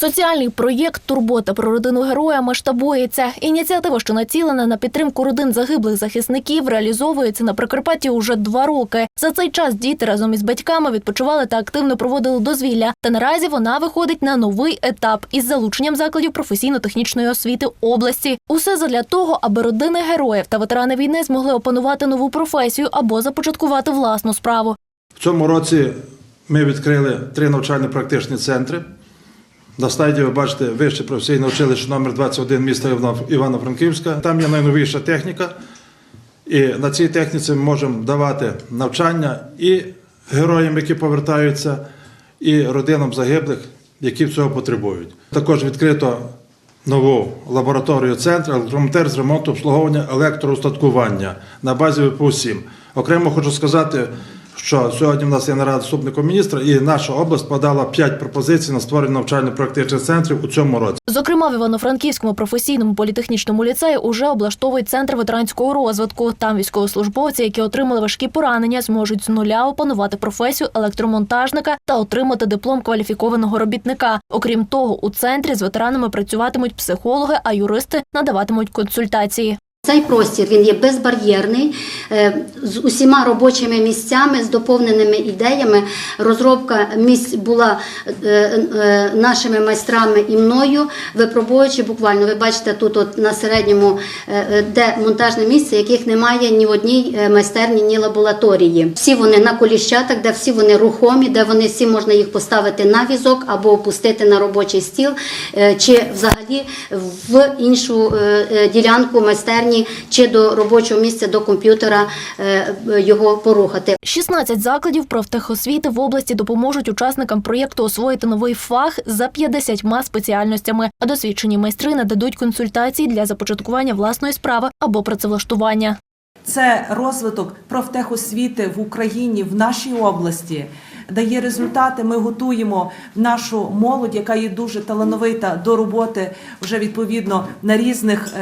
Соціальний проєкт Турбота про родину героя масштабується. Ініціатива, що націлена на підтримку родин загиблих захисників, реалізовується на Прикарпатті уже два роки. За цей час діти разом із батьками відпочивали та активно проводили дозвілля. Та наразі вона виходить на новий етап із залученням закладів професійно-технічної освіти області. Усе задля того, аби родини героїв та ветерани війни змогли опанувати нову професію або започаткувати власну справу. В цьому році ми відкрили три навчально-практичні центри. На слайді ви бачите вище професійне училище номер 21 міста Івано- Івано-Франківська. Там є найновіша техніка. І на цій техніці ми можемо давати навчання і героям, які повертаються, і родинам загиблих, які цього потребують. Також відкрито нову лабораторію центру електромонтер з ремонту обслуговування електроустаткування на базі ВПУ-7. Окремо хочу сказати, що сьогодні в нас є нарада заступником міністра, і наша область подала 5 пропозицій на створення навчально-практичних центрів у цьому році. Зокрема, в Івано-Франківському професійному політехнічному ліцеї уже облаштовують центр ветеранського розвитку. Там військовослужбовці, які отримали важкі поранення, зможуть з нуля опанувати професію електромонтажника та отримати диплом кваліфікованого робітника. Окрім того, у центрі з ветеранами працюватимуть психологи, а юристи надаватимуть консультації. Цей простір він є безбар'єрний е, з усіма робочими місцями, з доповненими ідеями. Розробка місць була е, е, нашими майстрами і мною, випробуючи буквально. Ви бачите, тут от на середньому де монтажне місце, яких немає ні в одній майстерні, ні лабораторії. Всі вони на коліщатах, де всі вони рухомі, де вони всі можна їх поставити на візок або опустити на робочий стіл, чи взагалі в іншу ділянку майстерні, чи до робочого місця до комп'ютера е, його порухати. 16 закладів профтехосвіти в області допоможуть учасникам проєкту освоїти новий фах за 50 спеціальностями, а досвідчені майстри нададуть консультації для започаткування власної справи або працевлаштування. Це розвиток профтехосвіти в Україні, в нашій області. Дає результати. Ми готуємо нашу молодь, яка є дуже талановита до роботи вже відповідно на різних.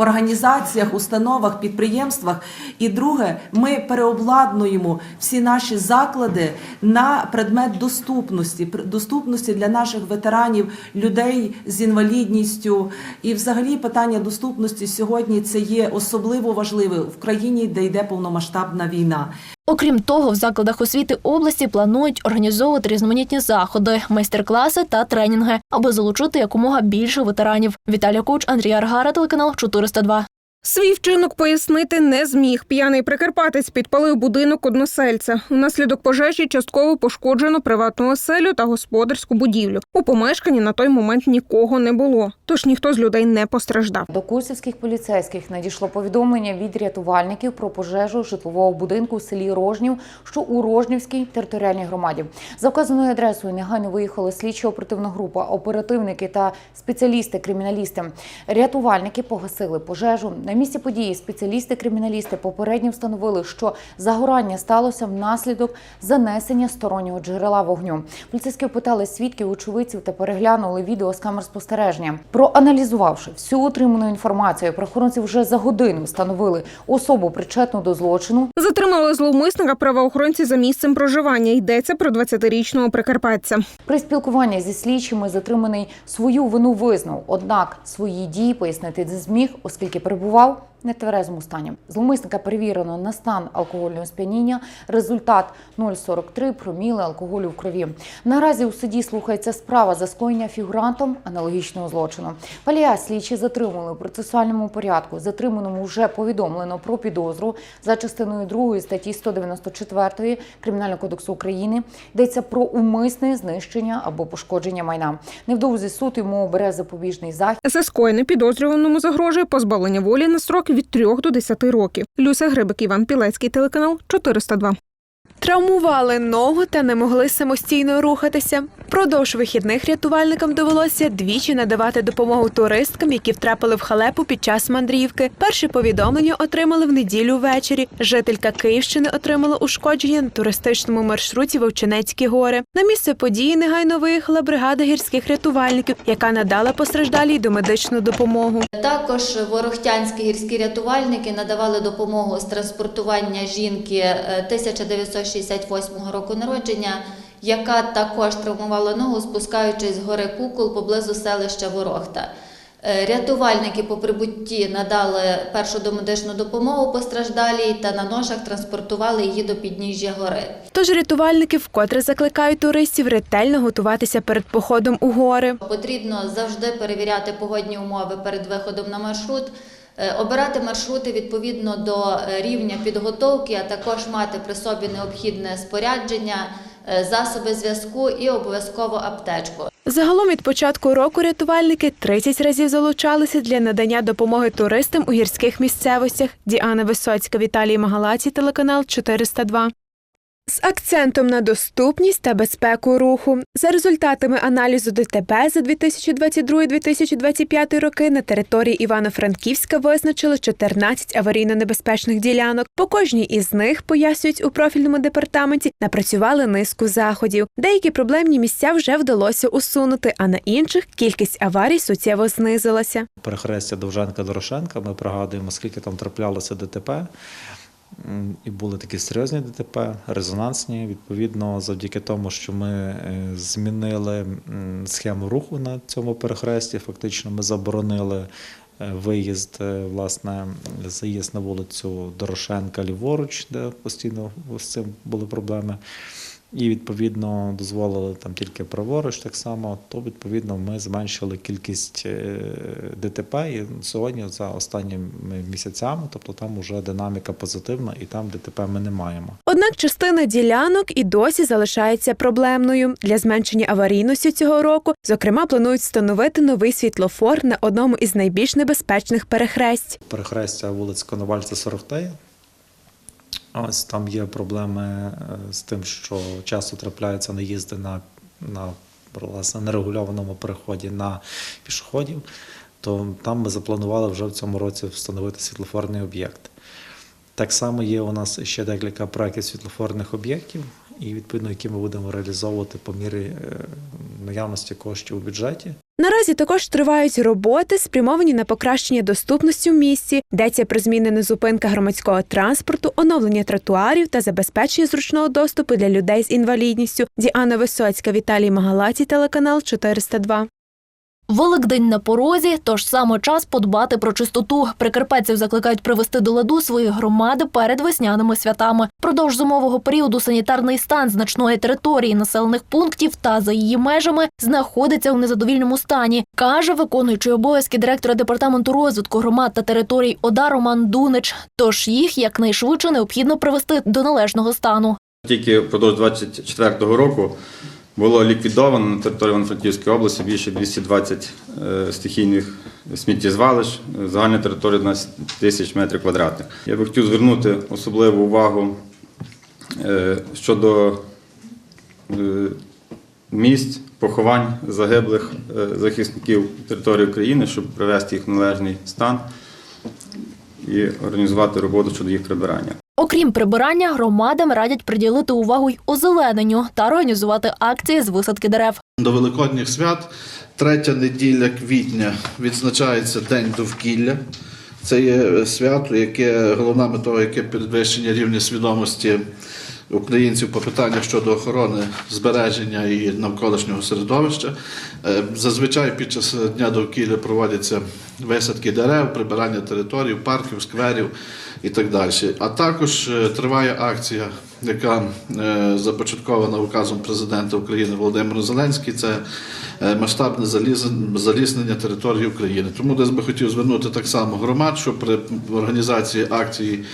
Організаціях, установах, підприємствах. І друге, ми переобладнуємо всі наші заклади на предмет доступності, доступності для наших ветеранів, людей з інвалідністю. І, взагалі, питання доступності сьогодні це є особливо важливе в країні, де йде повномасштабна війна. Окрім того, в закладах освіти області планують організовувати різноманітні заходи, майстер-класи та тренінги, аби залучити якомога більше ветеранів. Віталія Куч, Андрій Аргара, телеканал 402. Свій вчинок пояснити не зміг. П'яний прикарпатець підпалив будинок односельця. Унаслідок пожежі частково пошкоджено приватну оселю та господарську будівлю. У помешканні на той момент нікого не було, тож ніхто з людей не постраждав. До курсівських поліцейських надійшло повідомлення від рятувальників про пожежу житлового будинку в селі Рожнів, що у Рожнівській територіальній громаді. За вказаною адресою негайно виїхала слідчо-оперативна група, оперативники та спеціалісти-криміналісти. Рятувальники погасили пожежу. На місці події спеціалісти-криміналісти попередньо встановили, що загорання сталося внаслідок занесення стороннього джерела вогню. Поліцейські опитали свідків, очевидців та переглянули відео з камер спостереження. Проаналізувавши всю отриману інформацію, правоохоронці вже за годину встановили особу причетну до злочину. Затримали зловмисника правоохоронці за місцем проживання. Йдеться про 20-річного прикарпатця. При спілкуванні зі слідчими затриманий свою вину визнав, однак свої дії пояснити не зміг, оскільки перебував в нетверезому стані. Зловмисника перевірено на стан алкогольного сп'яніння. Результат 0,43 проміли алкоголю в крові. Наразі у суді слухається справа за скоєння фігурантом аналогічного злочину. Палія слідчі затримали у процесуальному порядку. Затриманому вже повідомлено про підозру за частиною 2 статті 194 Кримінального кодексу України. Йдеться про умисне знищення або пошкодження майна. Невдовзі суд йому обере запобіжний захід. За скоєне підозрюваному загрожує позбавлення волі на строк від 3 до 10 років. Люся Грибик, Іван Пілецький, телеканал 402. Травмували ногу та не могли самостійно рухатися. Продовж вихідних рятувальникам довелося двічі надавати допомогу туристкам, які втрапили в халепу під час мандрівки. Перше повідомлення отримали в неділю ввечері. Жителька Київщини отримала ушкодження на туристичному маршруті Вовчинецькі гори. На місце події негайно виїхала бригада гірських рятувальників, яка надала постраждалій домедичну допомогу. Також ворохтянські гірські рятувальники надавали допомогу з транспортування жінки е, 1968 року народження, яка також травмувала ногу, спускаючись з гори Кукол поблизу селища Ворохта. Е, Рятувальники по прибутті надали першу домедичну допомогу постраждалій та на ношах транспортували її до підніжжя гори. Тож рятувальники вкотре закликають туристів ретельно готуватися перед походом у гори. Потрібно завжди перевіряти погодні умови перед виходом на маршрут, е, обирати маршрути відповідно до е, рівня підготовки, а також мати при собі необхідне спорядження, засоби зв'язку і обов'язково аптечку. Загалом від початку року рятувальники 30 разів залучалися для надання допомоги туристам у гірських місцевостях. Діана Висоцька, Віталій Магалаці, телеканал 402. З акцентом на доступність та безпеку руху за результатами аналізу ДТП за 2022-2025 роки на території Івано-Франківська визначили 14 аварійно-небезпечних ділянок. По кожній із них пояснюють у профільному департаменті, напрацювали низку заходів. Деякі проблемні місця вже вдалося усунути, а на інших кількість аварій суттєво знизилася. перехрестя Довженка Дорошенка. Ми пригадуємо, скільки там траплялося ДТП. І були такі серйозні ДТП, резонансні. Відповідно, завдяки тому, що ми е, змінили схему руху на цьому перехресті, фактично ми заборонили е, виїзд, е, власне, заїзд на вулицю Дорошенка ліворуч, де постійно з цим були проблеми. І відповідно дозволили там тільки праворуч так само, то відповідно ми зменшили кількість е, ДТП. І сьогодні за останніми місяцями, тобто там вже динаміка позитивна, і там ДТП ми не маємо. Однак частина ділянок і досі залишається проблемною. Для зменшення аварійності цього року, зокрема, планують встановити новий світлофор на одному із найбільш небезпечних перехресть. Перехрестя вулиць Коновальця 43. Ось там є проблеми е, з тим, що часто трапляються наїзди на, на власне, нерегульованому переході на пішоходів, то там ми запланували вже в цьому році встановити світлофорний об'єкт. Так само є у нас ще декілька проєктів світлофорних об'єктів, і відповідно, які ми будемо реалізовувати по мірі е, наявності коштів у бюджеті. Наразі також тривають роботи, спрямовані на покращення доступності в місті, йдеться про зміни на зупинках громадського транспорту, оновлення тротуарів та забезпечення зручного доступу для людей з інвалідністю. Діана Висоцька, Віталій Магалаті, телеканал 402. Великдень на порозі, тож саме час подбати про чистоту. Прикарпатців закликають привести до ладу свої громади перед весняними святами. Продовж зимового періоду санітарний стан значної території населених пунктів та за її межами знаходиться у незадовільному стані, каже виконуючий обов'язки директора департаменту розвитку громад та територій ОДА Роман Дунич. Тож їх якнайшвидше необхідно привести до належного стану. Тільки впродовж 2024 року було ліквідовано на території Івано-Франківської області більше 220 е, стихійних сміттєзвалищ, загальна територія 11 тисяч метрів квадратних. Я би хотів звернути особливу увагу е, щодо е, місць поховань загиблих захисників території України, щоб привести їх в належний стан і організувати роботу щодо їх прибирання. Окрім прибирання, громадам радять приділити увагу й озелененню та організувати акції з висадки дерев. До Великодніх свят, третя неділя квітня, відзначається День довкілля. Це є свято, яке головна мета, яке підвищення рівня свідомості українців по питаннях щодо охорони збереження і навколишнього середовища. Е, Зазвичай під час дня довкілля проводяться висадки дерев, прибирання територій, парків, скверів і так далі. А також е, триває акція, яка е, започаткована указом президента України Володимира Зеленського. Це е, масштабне заліснення території України. Тому десь би хотів звернути так само громад, що при організації акції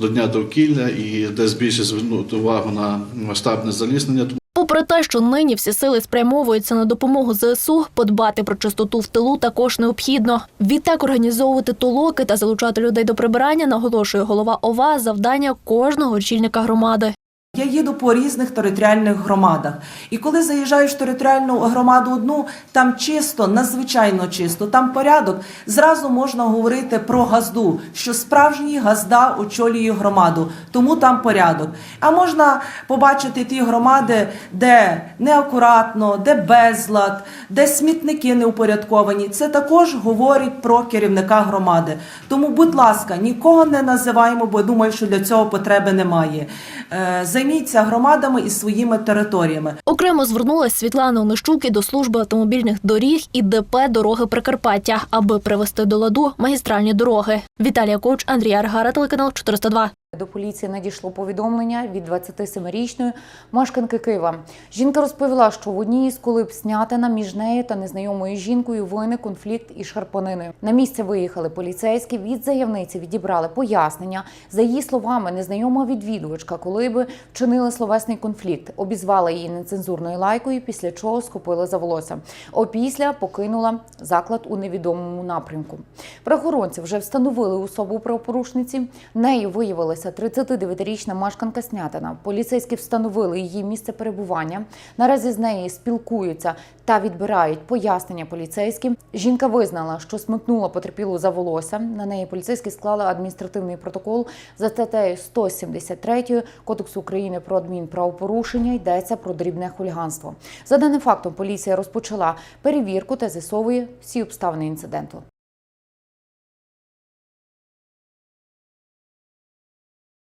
до Дня довкілля і десь більше звернути увагу на масштабне заліснення. Попри те, що нині всі сили спрямовуються на допомогу ЗСУ, подбати про чистоту в тилу також необхідно. Відтак організовувати толоки та залучати людей до прибирання, наголошує голова ОВА, завдання кожного очільника громади. Я їду по різних територіальних громадах. І коли заїжджаєш в територіальну громаду одну, там чисто, надзвичайно чисто, там порядок, зразу можна говорити про газду, що справжній газда очолює громаду, тому там порядок. А можна побачити ті громади, де неакуратно, де безлад, де смітники не упорядковані. Це також говорить про керівника громади. Тому, будь ласка, нікого не називаємо, бо думаю, що для цього потреби немає. Займіться громадами і своїми територіями. Окремо звернулася Світлана Онищук до служби автомобільних доріг і ДП дороги Прикарпаття, аби привести до ладу магістральні дороги. Віталія Коч, Андрій Аргара, телеканал 402. До поліції надійшло повідомлення від 27-річної мешканки Києва. Жінка розповіла, що в одній із колиб Снятина між нею та незнайомою жінкою виник конфлікт із шарпаниною. На місце виїхали поліцейські. Від заявниці відібрали пояснення. За її словами, незнайома відвідувачка колиби вчинила словесний конфлікт, обізвала її нецензурною лайкою, після чого схопила за волосся. Опісля покинула заклад у невідомому напрямку. Правоохоронці вже встановили особу правопорушниці. Нею виявилася 39-річна мешканка Снятина. Поліцейські встановили її місце перебування. Наразі з нею спілкуються та відбирають пояснення поліцейським. Жінка визнала, що смикнула потерпілу за волосся. На неї поліцейські склали адміністративний протокол за статтею 173 Кодексу України про адмінправопорушення. Йдеться про дрібне хуліганство. За даним фактом, поліція розпочала перевірку та з'ясовує всі обставини інциденту.